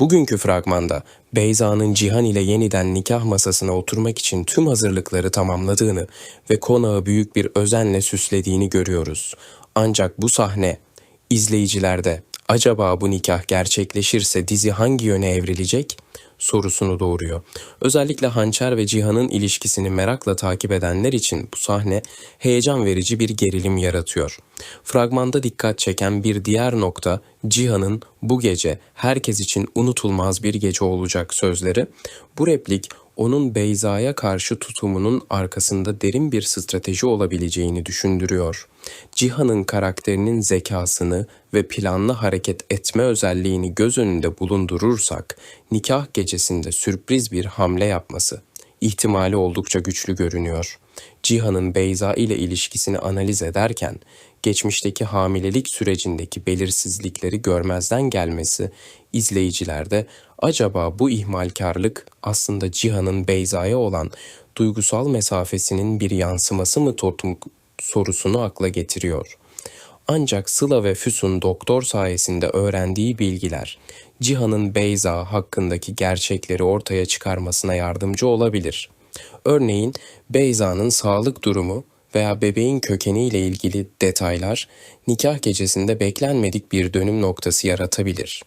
Bugünkü fragmanda Beyza'nın Cihan ile yeniden nikah masasına oturmak için tüm hazırlıkları tamamladığını ve konağı büyük bir özenle süslediğini görüyoruz. Ancak bu sahne izleyicilerde acaba bu nikah gerçekleşirse dizi hangi yöne evrilecek sorusunu doğuruyor. Özellikle Hançer ve Cihan'ın ilişkisini merakla takip edenler için bu sahne heyecan verici bir gerilim yaratıyor. Fragmanda dikkat çeken bir diğer nokta Cihan'ın bu gece herkes için unutulmaz bir gece olacak sözleri. Bu replik onun Beyza'ya karşı tutumunun arkasında derin bir strateji olabileceğini düşündürüyor. Cihan'ın karakterinin zekasını ve planlı hareket etme özelliğini göz önünde bulundurursak, nikah gecesinde sürpriz bir hamle yapması ihtimali oldukça güçlü görünüyor. Cihan'ın Beyza ile ilişkisini analiz ederken, geçmişteki hamilelik sürecindeki belirsizlikleri görmezden gelmesi izleyicilerde acaba bu ihmalkarlık aslında Cihan'ın Beyza'ya olan duygusal mesafesinin bir yansıması mı toplum sorusunu akla getiriyor. Ancak Sıla ve Füsun doktor sayesinde öğrendiği bilgiler Cihan'ın Beyza hakkındaki gerçekleri ortaya çıkarmasına yardımcı olabilir. Örneğin Beyza'nın sağlık durumu veya bebeğin kökeniyle ilgili detaylar nikah gecesinde beklenmedik bir dönüm noktası yaratabilir.